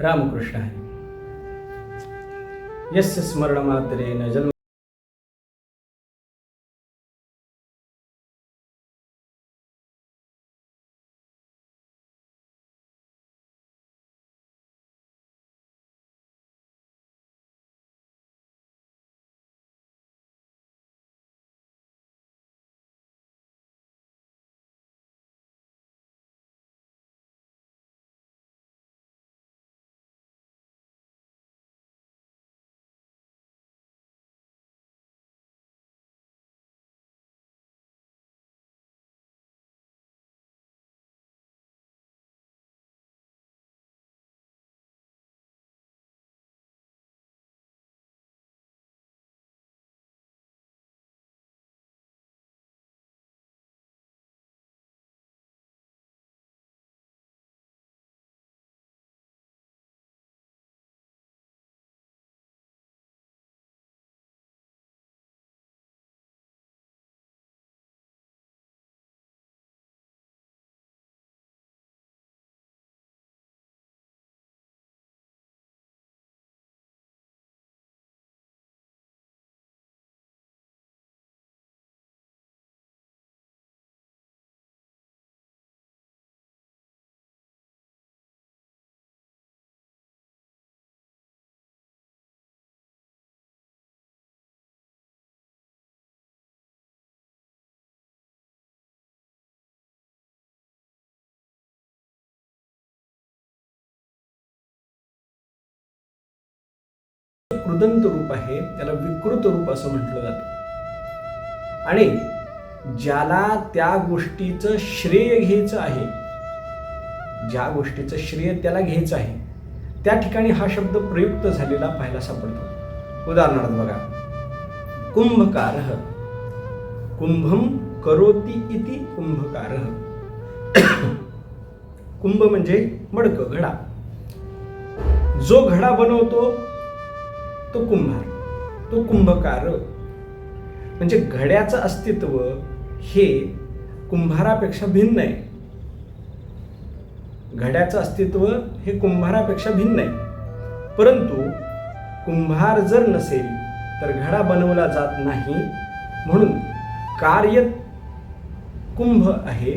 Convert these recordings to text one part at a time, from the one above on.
रामकृष्ण हरी। यस्य न जन्म कृदंत रूप आहे त्याला विकृत रूप असं म्हटलं जातं. आणि ज्याला त्या गोष्टीचं श्रेय घ्यायचं आहे ज्या गोष्टीचं श्रेय त्याला घ्यायचं आहे त्या ठिकाणी हा शब्द प्रयुक्त झालेला पाहायला सापडतो. उदाहरणार्थ बघा कुंभकार कुंभम करोती इति कुंभकार. कुंभ म्हणजे मडक घडा. जो घडा बनवतो तो कुंभार तो कुंभकार. म्हणजे घड्याचं अस्तित्व हे कुंभारापेक्षा भिन्न आहे. घड्याचं अस्तित्व हे कुंभारापेक्षा भिन्न आहे. परंतु कुंभार जर नसेल तर घडा बनवला जात नाही. म्हणून कार्य कुंभ आहे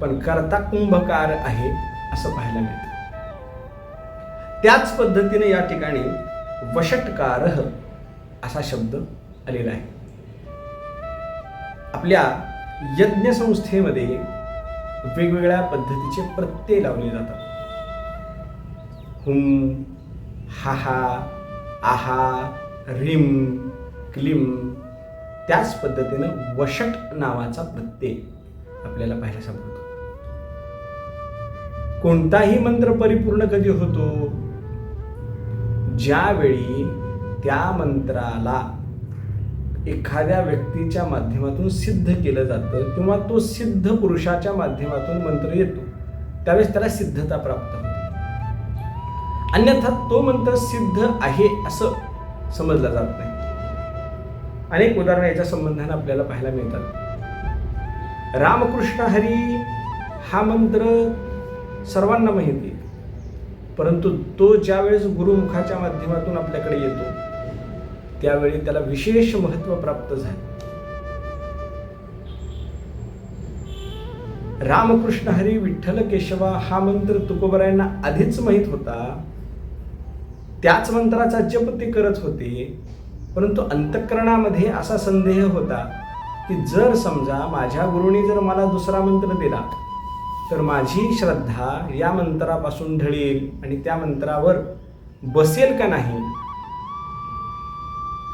पण करता कुंभकार आहे असं पाहायला मिळतं. त्याच पद्धतीने या ठिकाणी वषटकार असा शब्द आलेला आहे. आपल्या यज्ञ संस्थेमध्ये वेगवेगळ्या पद्धतीचे प्रत्यय लावले जातात. हुम हा आहा रिम क्लिम त्याच पद्धतीनं वषट नावाचा प्रत्यय आपल्याला पाहायला सापडतो. कोणताही मंत्र परिपूर्ण कधी होतो? ज्यावेळी त्या मंत्राला एखाद्या व्यक्तीच्या माध्यमातून सिद्ध केलं जातं किंवा तो सिद्ध पुरुषाच्या माध्यमातून मंत्र येतो त्यावेळेस त्याला सिद्धता प्राप्त होते. अन्यथा तो मंत्र सिद्ध आहे असं समजला जात नाही. अनेक उदाहरणं याच्या संबंधाने आपल्याला पाहायला मिळतात. रामकृष्ण हरी हा मंत्र सर्वांना माहिती आहे. परंतु तो ज्यावेळेस गुरुमुखाच्या माध्यमातून आपल्याकडे येतो त्यावेळी त्याला विशेष महत्त्व प्राप्त झाले. रामकृष्ण हरी विठ्ठल केशवा हा मंत्र तुकोबरायांना आधीच माहीत होता. त्याच मंत्राचा जप ते करत होते परंतु अंतःकरणामध्ये असा संदेह होता की जर समजा माझ्या गुरुनी जर मला दुसरा मंत्र दिला तर माझी श्रद्धा या मंत्रापासून ढळेल आणि त्या मंत्रावर बसेल का नाही?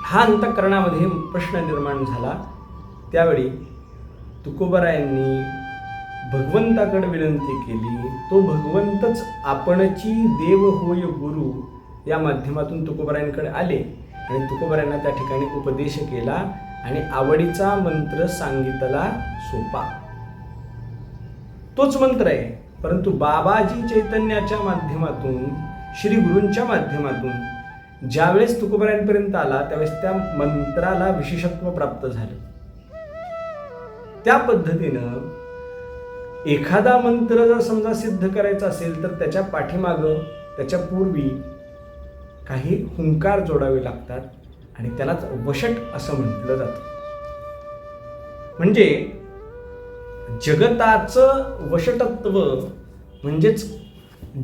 हा अंतःकरणामध्ये प्रश्न निर्माण झाला. त्यावेळी तुकोबरायांनी भगवंताकडे विनंती केली तो भगवंतच आपणची देव होय गुरु या माध्यमातून तुकोबरायांकडे आले आणि तुकोबरायांना त्या ठिकाणी उपदेश केला आणि आवडीचा मंत्र सांगितला सोपा. तोच मंत्र आहे. परंतु बाबाजी चैतन्याच्या माध्यमातून श्री गुरूंच्या माध्यमातून ज्यावेळेस तुकोबरायांपर्यंत आला त्यावेळेस त्या मंत्राला विशेषत्व प्राप्त झालं. त्या पद्धतीनं एखादा मंत्र जर समजा सिद्ध करायचा असेल तर त्याच्या पाठीमागं त्याच्या पूर्वी काही हुंकार जोडावे लागतात आणि त्यालाच वशट असं म्हटलं जातं. म्हणजे जगताचं वशटत्व म्हणजेच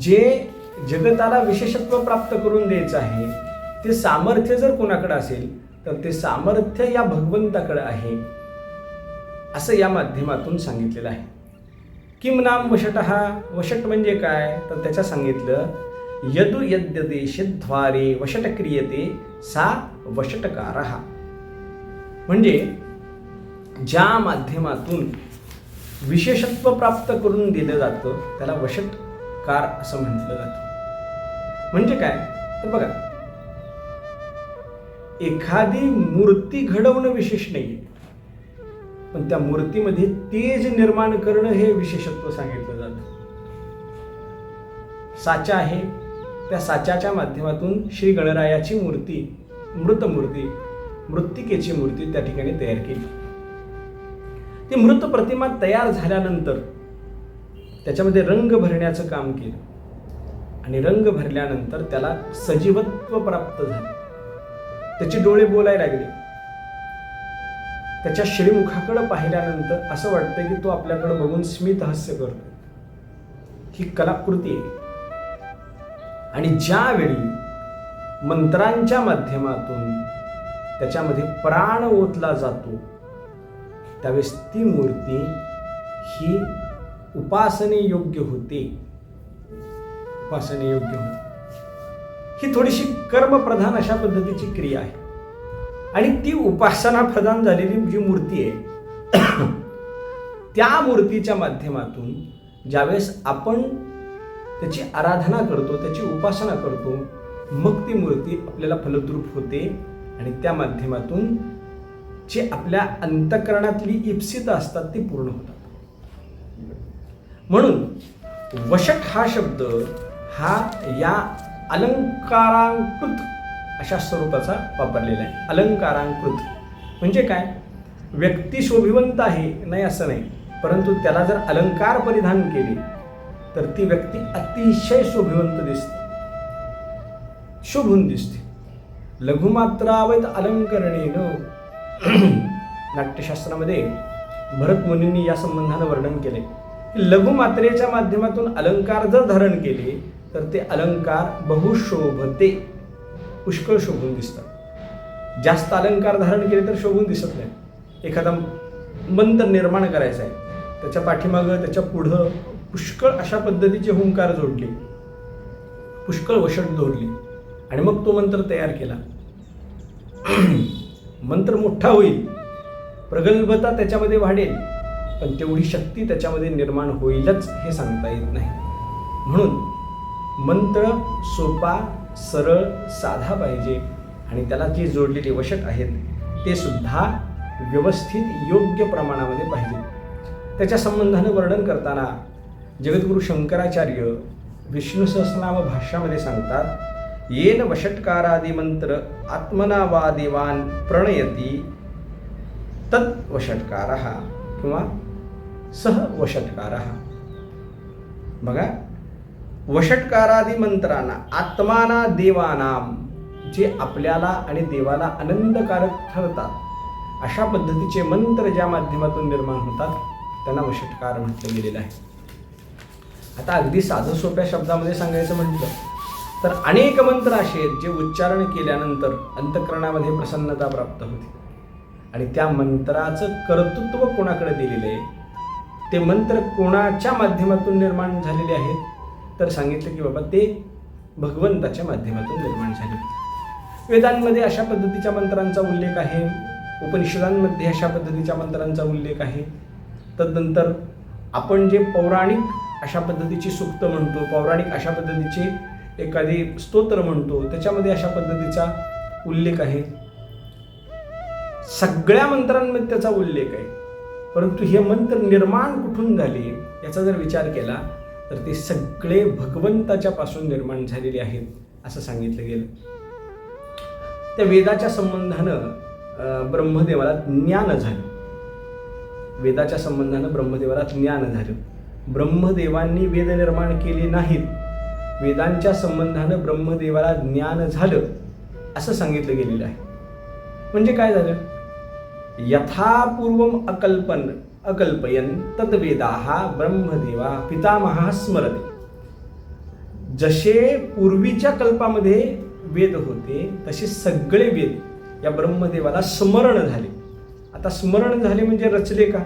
जे जगताला विशेषत्व प्राप्त करून द्यायचं आहे ते सामर्थ्य जर कोणाकडे असेल तर ते सामर्थ्य या भगवंताकडे आहे असं या माध्यमातून सांगितलेलं आहे. किम नाम वशट हा वशट म्हणजे काय? तर त्याच्या सांगितलं यदु यद्यदेशद्वारे वशट क्रियते सा वशटकार हा म्हणजे ज्या माध्यमातून विशेषत्व प्राप्त करून दिलं जातं त्याला वशटकार असं म्हटलं जातं. म्हणजे काय? तर बघा एखादी मूर्ती घडवणं विशेष नाही पण त्या मूर्तीमध्ये तेज निर्माण करणं हे विशेषत्व सांगितलं जातं. साचा आहे त्या साच्याच्या माध्यमातून श्री गणरायाची मूर्ती मृत मूर्ती मृत्तिकेची मूर्ती त्या ठिकाणी तयार केली. ती मृत प्रतिमा तयार झाल्यानंतर त्याच्यामध्ये रंग भरण्याचं काम केलं. आणि रंग भरल्यानंतर त्याला सजीवत्व प्राप्त झालं. त्याचे डोळे बोलायला लागले. त्याच्या श्रीमुखाकडे पाहिल्यानंतर असं वाटतं की तो आपल्याकडे बघून स्मित हास्य करतो ही कलाकृती आहे. आणि ज्यावेळी मंत्रांच्या माध्यमातून त्याच्यामध्ये प्राण ओतला जातो त्यावेळेस ती मूर्ती ही उपासने योग्य होते. उपासने योग्य होते. ही थोडीशी कर्मप्रधान अशा पद्धतीची क्रिया आहे. आणि ती उपासना प्रधान झालेली जी मूर्ती आहे त्या मूर्तीच्या माध्यमातून ज्यावेळेस आपण त्याची आराधना करतो त्याची उपासना करतो मग ती मूर्ती आपल्याला फलद्रूप होते आणि त्या माध्यमातून जे आपल्या अंतकरणातली इप्सित असतात ती पूर्ण होतात. म्हणून वशक हा शब्द हा या अलंकारांकृत अशा स्वरूपाचा वापरलेला आहे. अलंकारांकृत. म्हणजे काय? व्यक्ती शोभिवंत आहे नाही असं नाही. परंतु त्याला जर अलंकार परिधान केले तर ती व्यक्ती अतिशय शोभिवंत दिसते. शोभून दिसते. लघुमात्रावैत अलंकरणेनं नाट्यशास्त्रामध्ये भरत मुनींनी या संबंधानं वर्णन केले. की लघुमात्रेच्या माध्यमातून अलंकार जर धारण केले तर ते अलंकार बहुशोभते. पुष्कळ शोभून दिसतात. जास्त अलंकार धारण केले तर शोभून दिसत नाही. एखादा मंत्र निर्माण करायचा आहे. त्याच्या पाठीमागं त्याच्या पुढं पुष्कळ अशा पद्धतीचे हुंकार जोडले. पुष्कळ वशट जोडली. आणि मग तो मंत्र तयार केला. मंत्र मोठा होईल प्रगल्भता त्याच्यामध्ये वाढेल पण तेवढी शक्ती त्याच्यामध्ये निर्माण होईलच हे सांगता येत नाही. म्हणून मंत्र सोपा सरळ साधा पाहिजे आणि त्याला जे जोडलेले वशक आहेत ते सुद्धा व्यवस्थित योग्य प्रमाणामध्ये पाहिजे. त्याच्या संबंधानं वर्णन करताना जगद्गुरू शंकराचार्य विष्णू सहस्रनाम भाषामध्ये सांगतात येन वषटकारादी मंत्र आत्मना वा देवान प्रणयती तत् वषटकार किंवा सह वषटकार। बघा वषटकारादी मंत्रांना आत्माना देवानाम जे आपल्याला आणि देवाला आनंदकारक ठरतात अशा पद्धतीचे मंत्र ज्या माध्यमातून निर्माण होतात त्यांना वषटकार म्हटलं गेलेलं आहे. आता अगदी साधं सोप्या शब्दामध्ये सांगायचं म्हटलं तर अनेक मंत्र असे आहेत जे उच्चारण केल्यानंतर अंतकरणामध्ये प्रसन्नता प्राप्त होते. आणि त्या मंत्राचं कर्तृत्व कोणाकडे दिलेलं आहे? ते मंत्र कोणाच्या माध्यमातून निर्माण झालेले आहेत? तर सांगितलं की बाबा ते भगवंताच्या माध्यमातून निर्माण झाले वेदांमध्ये अशा पद्धतीच्या मंत्रांचा उल्लेख आहे. उपनिषदांमध्ये अशा पद्धतीच्या मंत्रांचा उल्लेख आहे. तदनंतर आपण जे पौराणिक अशा पद्धतीची सुक्त म्हणतो पौराणिक अशा पद्धतीचे एखादी स्तोत्र म्हणतो त्याच्यामध्ये अशा पद्धतीचा उल्लेख आहे. सगळ्या मंत्रांमध्ये त्याचा उल्लेख आहे. परंतु हे मंत्र निर्माण कुठून झाले याचा जर विचार केला तर ते सगळे भगवंताच्या पासून निर्माण झालेले आहेत असं सांगितलं गेलं. त्या वेदाच्या संबंधानं ब्रह्मदेवाला ज्ञान झालं. वेदाच्या संबंधानं ब्रह्मदेवाला ज्ञान झालं. ब्रह्मदेवांनी वेद निर्माण केले नाहीत. वेदांच्या संबंधानं ब्रह्मदेवाला ज्ञान झालं असं सांगितलं गेलेलं आहे. म्हणजे काय झालं? यथापूर्वम अकल्पन अकल्पयन तद्वेदा ब्रह्मदेवा पितामहा स्मरते. जसे पूर्वीच्या कल्पामध्ये वेद होते तसे सगळे वेद या ब्रह्मदेवाला स्मरण झाले. आता स्मरण झाले म्हणजे रचले का?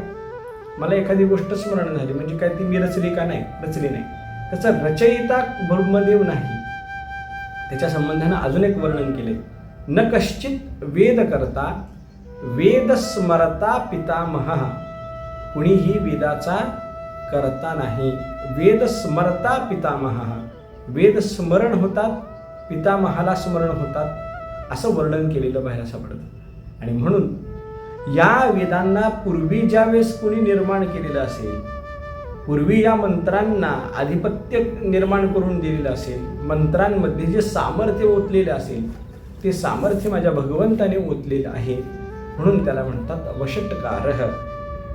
मला एखादी गोष्ट स्मरण झाली म्हणजे काय ती मी रचली का नाही? रचली नाही. त्याचा रचयिता ब्रह्मदेव नाही. त्याच्या संबंधानं अजून एक वर्णन केले न कश्चित वेद करता वेद स्मरता पितामहा. कुणीही वेदाचा करता नाही. वेद स्मरता पितामहा. वेद स्मरण होतात पितामहाला स्मरण होतात असं वर्णन केलेलं पाहायला सापडतं. आणि म्हणून या वेदांना पूर्वी ज्या वेळेस कुणी निर्माण केलेलं असेल पूर्वी या मंत्रांना आधिपत्य निर्माण करून दिलेलं असेल मंत्रांमध्ये जे सामर्थ्य ओतलेलं असेल ते सामर्थ्य माझ्या भगवंताने ओतलेलं आहे. म्हणून त्याला म्हणतात वषटकार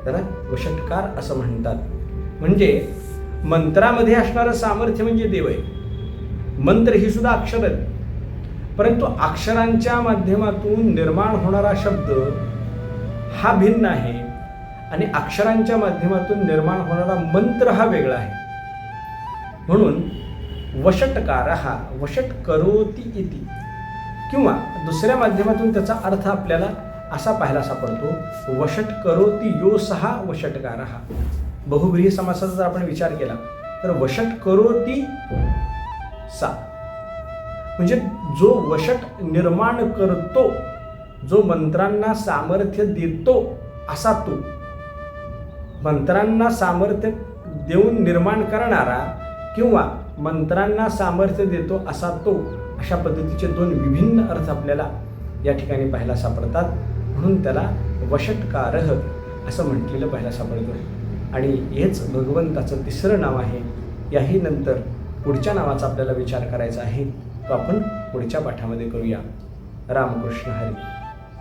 त्याला वषटकार असं म्हणतात. म्हणजे मंत्रामध्ये असणारं सामर्थ्य म्हणजे देव आहे. मंत्र ही सुद्धा अक्षर आहेत. परंतु अक्षरांच्या माध्यमातून निर्माण होणारा शब्द हा भिन्न आहे. आणि अक्षरांच्या माध्यमातून निर्माण होणारा मंत्र हा वेगळा आहे. म्हणून वषटकार हा वषट करोती इति किंवा दुसऱ्या माध्यमातून त्याचा अर्थ आपल्याला असा पाहायला सापडतो वषट करोती यो सहा वषटकार. हा बहुब्रीही समासाचा जर आपण विचार केला तर वषट करोती सा. म्हणजे जो वषट निर्माण करतो जो मंत्रांना सामर्थ्य देतो असा तो. मंत्रांना सामर्थ्य देऊन निर्माण करणारा किंवा मंत्रांना सामर्थ्य देतो असा तो अशा पद्धतीचे दोन विभिन्न अर्थ आपल्याला या ठिकाणी पाहायला सापडतात. म्हणून त्याला वषटकारह असं म्हटलेलं पाहायला सापडतं. आणि हेच भगवंताचं तिसरं नाव आहे. याही नंतर पुढच्या नावाचा आपल्याला विचार करायचा आहे. तो आपण पुढच्या पाठामध्ये करूया. रामकृष्ण हरी.